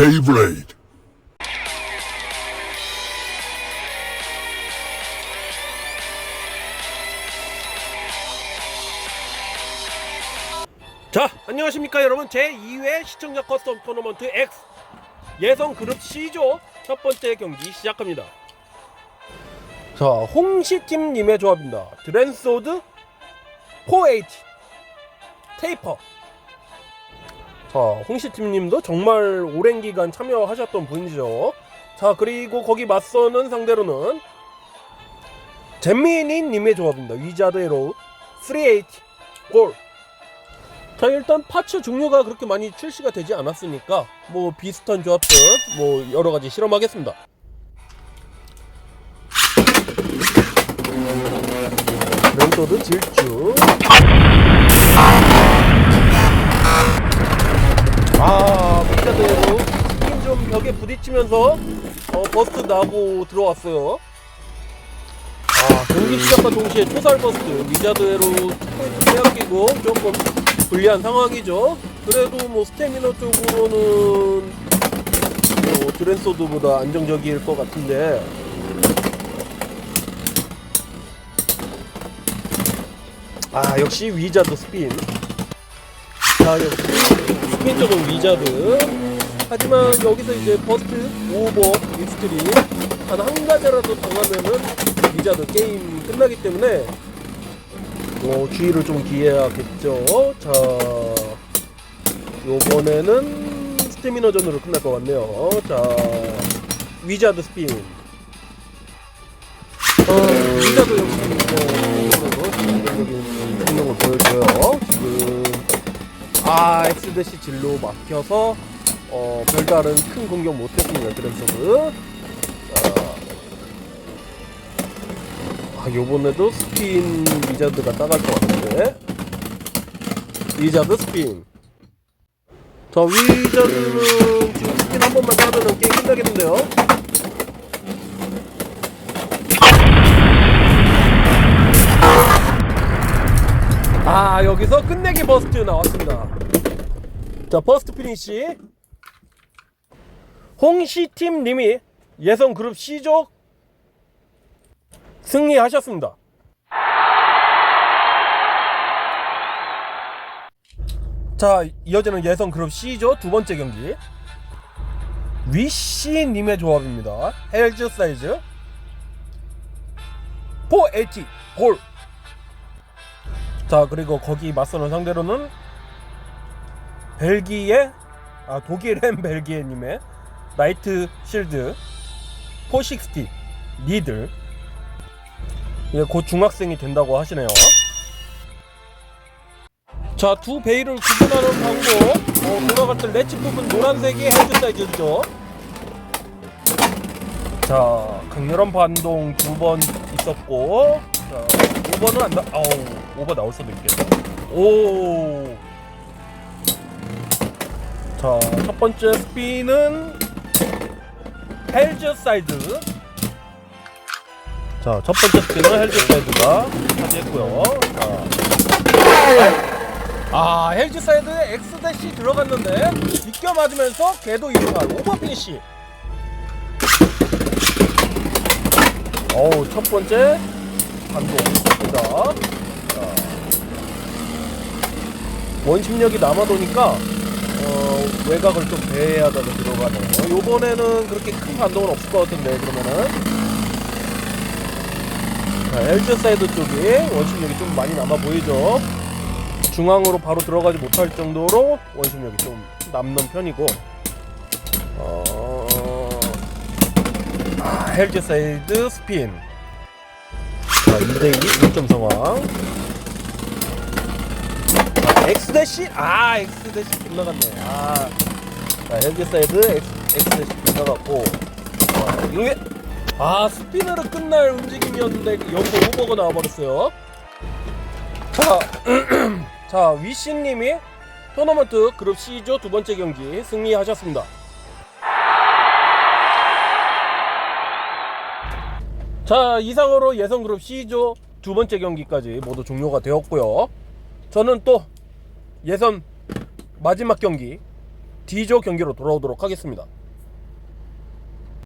Beyblade. 자, 안녕하십니까 여러분. 제2회 시청자 커스텀 토너먼트 X 예성 그룹 C조 첫 번째 경기 시작합니다. 자, 홍시팀님의 조합입니다. 드랜소드 480 테이퍼. 자, 홍시팀님도 정말 오랜 기간 참여하셨던 분이죠. 자, 그리고 거기 맞서는 상대로는 잼미니님의 조합입니다. 위자드 에로 380 골. 자 일단 파츠 종류가 그렇게 많이 출시가 되지 않았으니까 뭐 비슷한 조합들 뭐 여러 가지 실험하겠습니다. 렌토드 질주 부딪히면서 어, 버스트 나고 들어왔어요. 아 경기 시작과 동시에 초살 버스트 위자드로 포인트 빼앗기고 조금 불리한 상황이죠. 그래도 뭐 스태미너 쪽으로는 뭐 드랜소드보다 안정적일 것 같은데 아 역시 위자드 스핀 자 역시 스핀 쪽은 위자드 하지만 여기서 이제 버스트 오버 익스트림 한한 가지라도 당하면은 위자드 게임 끝나기 때문에 어, 주의를 좀 기해야겠죠. 자, 요번에는 스태미너전으로 끝날 것 같네요. 자, 위자드 스핀. 어, 위자드 역시 뭐, 기본적인 성능을 보여줘요. 지금, 아, 엑스대시 진로 막혀서, 어, 별다른 큰 공격 못했습니다. 자, 아, 요번에도 스핀 위자드가 따갈 것 같은데. 위자드 스핀. 자, 위자드는 지금 스핀 한 번만 따면 게임 끝나겠는데요. 아, 여기서 끝내기 버스트 나왔습니다. 자, 버스트 피니시. 홍시팀 님이 예성 그룹 C조 승리하셨습니다. 자, 이어지는 예선 그룹 C조 두 번째 경기. 위시 님의 조합입니다. 헬즈 사이즈 480 골. 자, 그리고 거기 맞서는 상대로는 벨기에, 아, 독일엔 벨기에 님의 나이트 실드 460 니들 예, 곧 중학생이 된다고 하시네요. 자, 두 베일을 구분하는 방법. 어, 돌아갈 때 렛치 부분 노란색이 헤드 사이즈죠. 자, 강렬한 반동 두 번 있었고, 자, 5번은 안 나, 아우, 5번 나올 수도 있겠다. 오. 자, 첫 번째 스피는 헬즈 사이드. 자, 첫 번째 스피는 헬즈 사이드가 차지했고요. 자. 아, 헬즈 사이드에 X 대시 들어갔는데 비껴 맞으면서 궤도 이동한 오버 피니시. 어우, 첫 번째 반동입니다. 자. 원심력이 남아도니까 어, 외곽을 좀 배회하다가 들어가네요. 요번에는 그렇게 큰 반동은 없을 것 같은데 그러면은 자, LG 사이드 쪽이 원심력이 좀 많이 남아 보이죠. 중앙으로 바로 들어가지 못할 정도로 원심력이 좀 남는 편이고 어... 아, 헬즈 사이드 스핀 자, 2대2 1점 상황 아, X 대시 아 X 대시 빗나갔네. 아. 자, 헬즈 사이드 X, X 대시 빗나갔고. 자, 이게 아 스피너로 끝날 움직임이었는데 여기서 오버가 나와버렸어요. 자, 자 위씨님이 토너먼트 그룹 C조 두 번째 경기 승리하셨습니다. 자 이상으로 예선 그룹 C조 두 번째 경기까지 모두 종료가 되었고요. 저는 또 예선 마지막 경기 D조 경기로 돌아오도록 하겠습니다.